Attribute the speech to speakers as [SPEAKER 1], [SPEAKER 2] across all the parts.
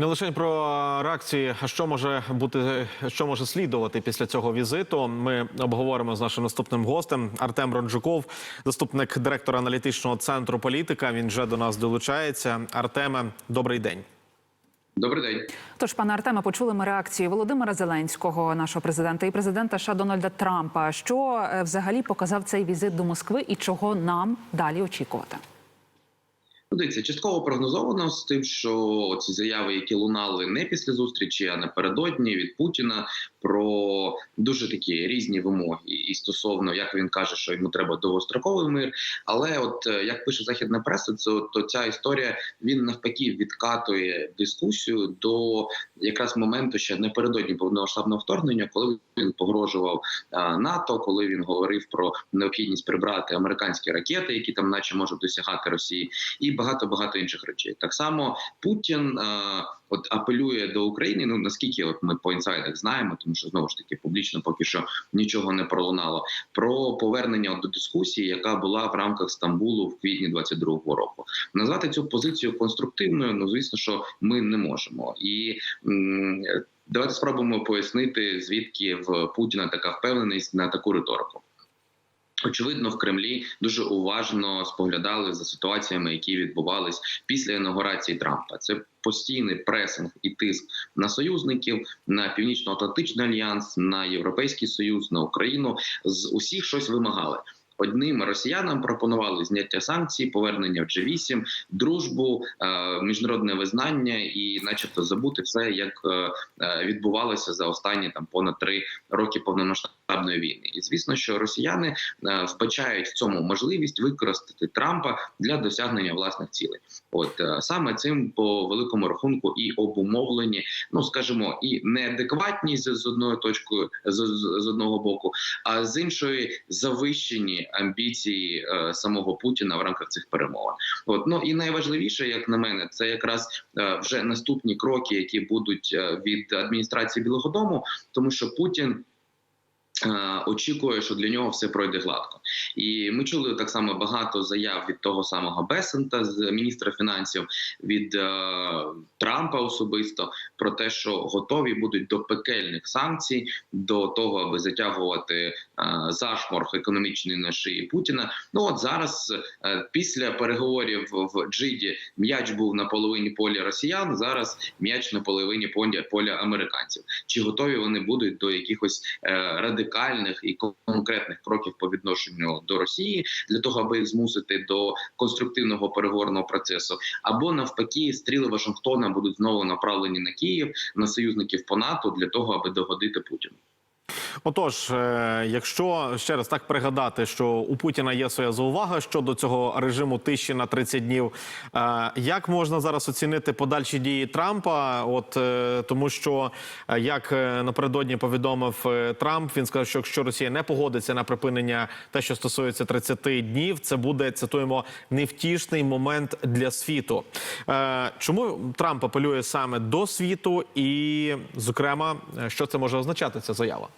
[SPEAKER 1] Не лише про реакції, а що може бути, що може слідувати після цього візиту. Ми обговоримо з нашим наступним гостем Артем Ронджуков, заступник директора аналітичного центру політика. Він вже до нас долучається. Артеме, добрий день.
[SPEAKER 2] Добрий день.
[SPEAKER 3] Тож, пане Артеме, почули ми реакцію Володимира Зеленського, нашого президента, і президента США Дональда Трампа. Що е, взагалі показав цей візит до Москви і чого нам далі очікувати?
[SPEAKER 2] Дивіться, частково прогнозовано з тим, що ці заяви, які лунали не після зустрічі, а напередодні від Путіна про дуже такі різні вимоги, і стосовно як він каже, що йому треба довгостроковий мир. Але, от е, як пише західна преса, це то ця історія він навпаки відкатує дискусію до якраз моменту ще напередодні повномасштабного вторгнення, коли він погрожував а, НАТО, коли він говорив про необхідність прибрати американські ракети, які там, наче можуть досягати Росії, і багато багато інших речей. Так само Путін а, от апелює до України. Ну наскільки от ми по інсайдах знаємо, тому що знову ж таки публічно поки що нічого не пролунало. Про повернення до дискусії, яка була в рамках Стамбулу в квітні 22-го року. Назвати цю позицію конструктивною. Ну звісно, що ми не можемо і. Давайте спробуємо пояснити, звідки в Путіна така впевненість на таку риторику. Очевидно, в Кремлі дуже уважно споглядали за ситуаціями, які відбувались після інаугурації Трампа. Це постійний пресинг і тиск на союзників, на північно-атлантичний альянс, на європейський союз, на Україну. З усіх щось вимагали. Одним росіянам пропонували зняття санкцій, повернення в G8, дружбу, е, міжнародне визнання і, начебто, забути все, як е, е, відбувалося за останні там понад три роки повномасштабної війни. І звісно, що росіяни е, вбачають в цьому можливість використати Трампа для досягнення власних цілей. От е, саме цим по великому рахунку і обумовлені, ну скажімо, і неадекватність з одною точкою з, з, з одного боку, а з іншої завищені амбіції е, самого Путіна в рамках цих перемовин. От ну і найважливіше, як на мене, це якраз е, вже наступні кроки, які будуть е, від адміністрації Білого Дому, тому що Путін. Е, Очікує, що для нього все пройде гладко, і ми чули так само багато заяв від того самого Бесента, з міністра фінансів, від е, Трампа особисто про те, що готові будуть до пекельних санкцій, до того, аби затягувати е, зашморг економічний на шиї Путіна. Ну от зараз, е, після переговорів в Джиді, м'яч був на половині поля росіян. Зараз м'яч на половині поля поля американців. Чи готові вони будуть до якихось е, радикальних і конкретних кроків по відношенню до Росії для того, аби їх змусити до конструктивного переговорного процесу, або навпаки, стріли Вашингтона будуть знову направлені на Київ на союзників по НАТО для того, аби догодити Путіну.
[SPEAKER 1] Отож, е, якщо ще раз так пригадати, що у Путіна є своя заувага щодо цього режиму тиші на 30 днів, е, як можна зараз оцінити подальші дії Трампа? От е, тому, що як напередодні повідомив Трамп, він сказав, що якщо Росія не погодиться на припинення те, що стосується 30 днів, це буде цитуємо невтішний момент для світу. Чому Трамп апелює саме до світу, і, зокрема, що це може означати ця заява?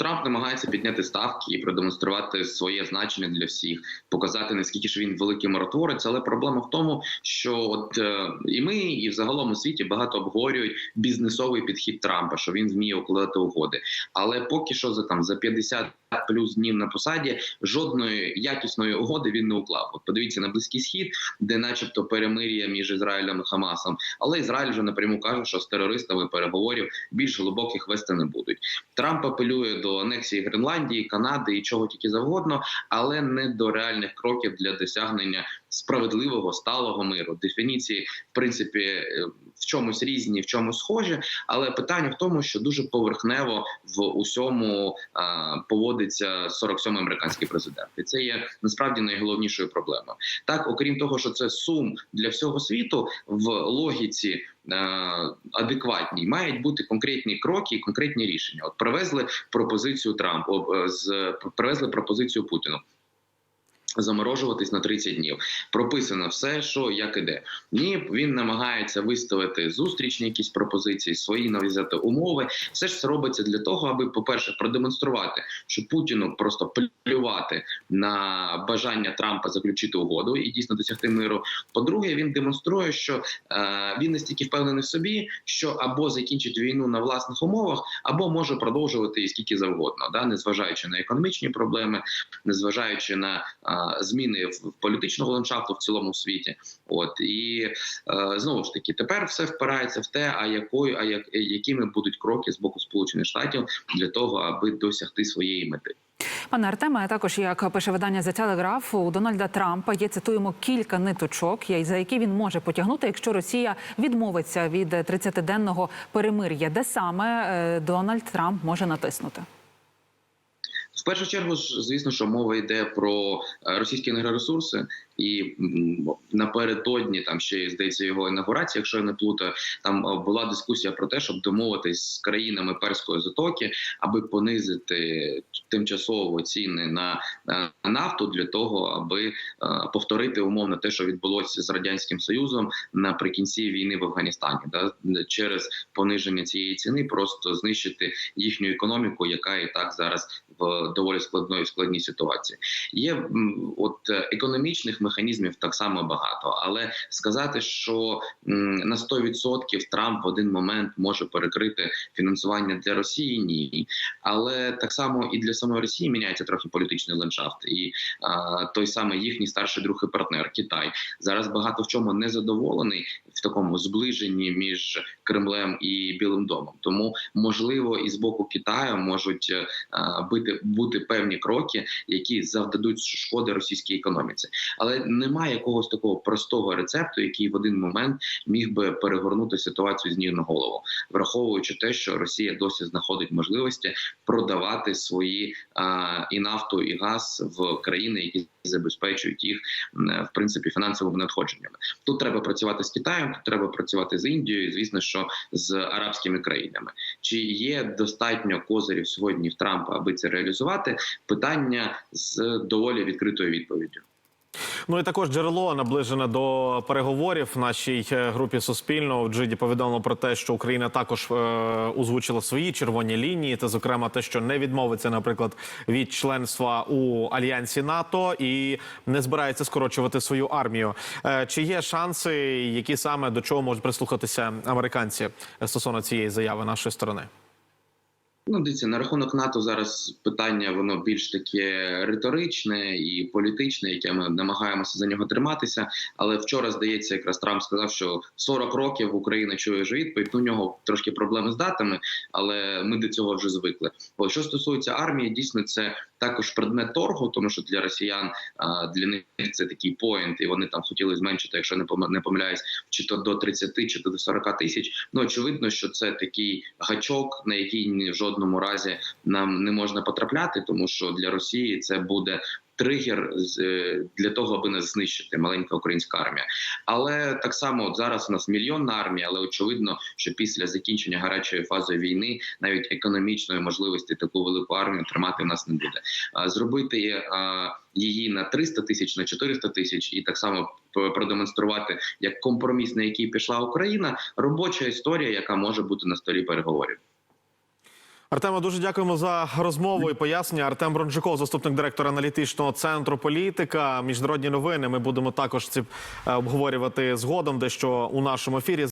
[SPEAKER 2] Трамп намагається підняти ставки і продемонструвати своє значення для всіх, показати наскільки ж він великий миротворець. Але проблема в тому, що от е, і ми, і взагалом у світі багато обговорюють бізнесовий підхід Трампа, що він вміє укладати угоди. Але поки що за там за 50 плюс днів на посаді жодної якісної угоди він не уклав. От подивіться на близький схід, де, начебто, перемир'я між Ізраїлем і Хамасом. Але Ізраїль вже напряму каже, що з терористами переговорів більш глибоких вести не будуть. Трамп апелює до анексії Гренландії, Канади і чого тільки завгодно, але не до реальних кроків для досягнення справедливого сталого миру. Дефініції, в принципі, е, в чомусь різні, в чомусь схожі. Але питання в тому, що дуже поверхнево в усьому поводиться 47-й американський президент, і це є насправді найголовнішою проблемою. Так, окрім того, що це сум для всього світу в логіці адекватній, мають бути конкретні кроки і конкретні рішення. От привезли пропозицію Трампу, з привезли пропозицію Путіну. Заморожуватись на 30 днів. Прописано все, що як іде. Ні, він намагається виставити зустрічні якісь пропозиції, свої нав'язати умови. Все ж це робиться для того, аби, по-перше, продемонструвати, що Путіну просто плювати на бажання Трампа заключити угоду і дійсно досягти миру. По-друге, він демонструє, що е, він настільки впевнений в собі, що або закінчить війну на власних умовах, або може продовжувати її скільки завгодно, да, незважаючи на економічні проблеми, незважаючи на е, зміни в політичного ландшафту в цілому світі. От і е, знову ж таки, тепер все впирається в те, а якою, а як якими будуть кроки з боку Сполучених Штатів для того, аби досягти своєї мети.
[SPEAKER 3] Пане Артеме, також як пише видання The Telegraph, у Дональда Трампа є цитуємо кілька ниточок, за які він може потягнути, якщо Росія відмовиться від 30-денного перемир'я, де саме е, Дональд Трамп може натиснути.
[SPEAKER 2] В першу чергу, ж, звісно, що мова йде про е, російські енергоресурси, і напередодні там ще здається його інаугурація, якщо я не плутаю, там е, була дискусія про те, щоб домовитись з країнами перської затоки, аби понизити тимчасово ціни на е, нафту для того, аби повторити умовно те, що відбулося з радянським союзом наприкінці війни в Афганістані, да через пониження цієї ціни, просто знищити їхню економіку, яка і так зараз в доволі складної складній ситуації. Є от е, економічних механізмів так само багато, але сказати, що на 100% Трамп в один момент може перекрити фінансування для Росії, ні. Але так само і для самої Росії міняється трохи політичний ландшафт, і а, той самий їхній старший друг і партнер Китай зараз багато в чому не задоволений в такому зближенні між Кремлем і Білим домом. Тому можливо і з боку Китаю можуть е, а, бити бути певні кроки, які завдадуть шкоди російській економіці, але немає якогось такого простого рецепту, який в один момент міг би перегорнути ситуацію з ніг на голову, враховуючи те, що Росія досі знаходить можливості продавати свої а, і нафту, і газ в країни, які забезпечують їх в принципі фінансовими надходженнями. Тут треба працювати з Китаєм, тут треба працювати з Індією, і, звісно, що з арабськими країнами. Чи є достатньо козирів сьогодні в Трампа, аби це реалізувати? Питання з доволі відкритою відповіддю.
[SPEAKER 1] Ну і також джерело наближене до переговорів в нашій е, групі Суспільного в Джиді повідомило про те, що Україна також е, озвучила свої червоні лінії, та зокрема те, що не відмовиться, наприклад, від членства у альянсі НАТО і не збирається скорочувати свою армію. Е, чи є шанси, які саме до чого можуть прислухатися американці стосовно цієї заяви нашої сторони?
[SPEAKER 2] Ну, дивіться, на рахунок НАТО зараз питання воно більш таке риторичне і політичне, яке ми намагаємося за нього триматися. Але вчора здається, якраз Трамп сказав, що 40 років Україна чує ж відповідь. Ну, у нього трошки проблеми з датами, але ми до цього вже звикли. Бо що стосується армії, дійсно це також предмет торгу, тому що для росіян для них це такий поінт, і вони там хотіли зменшити, якщо не пом- не помиляюсь, чи то до 30, чи то до 40 тисяч. Ну очевидно, що це такий гачок, на який в жодному разі нам не можна потрапляти, тому що для Росії це буде. Тригер е, для того, аби нас знищити маленька українська армія, але так само от зараз у нас мільйонна армія, але очевидно, що після закінчення гарячої фази війни навіть економічної можливості таку велику армію тримати в нас не буде. Зробити її на 300 тисяч, на 400 тисяч, і так само продемонструвати як компроміс, на який пішла Україна, робоча історія, яка може бути на столі переговорів.
[SPEAKER 1] Артема, дуже дякуємо за розмову і пояснення. Артем Бронжиков, заступник директора аналітичного центру політика. Міжнародні новини. Ми будемо також ці е, обговорювати згодом, дещо у нашому ефірі.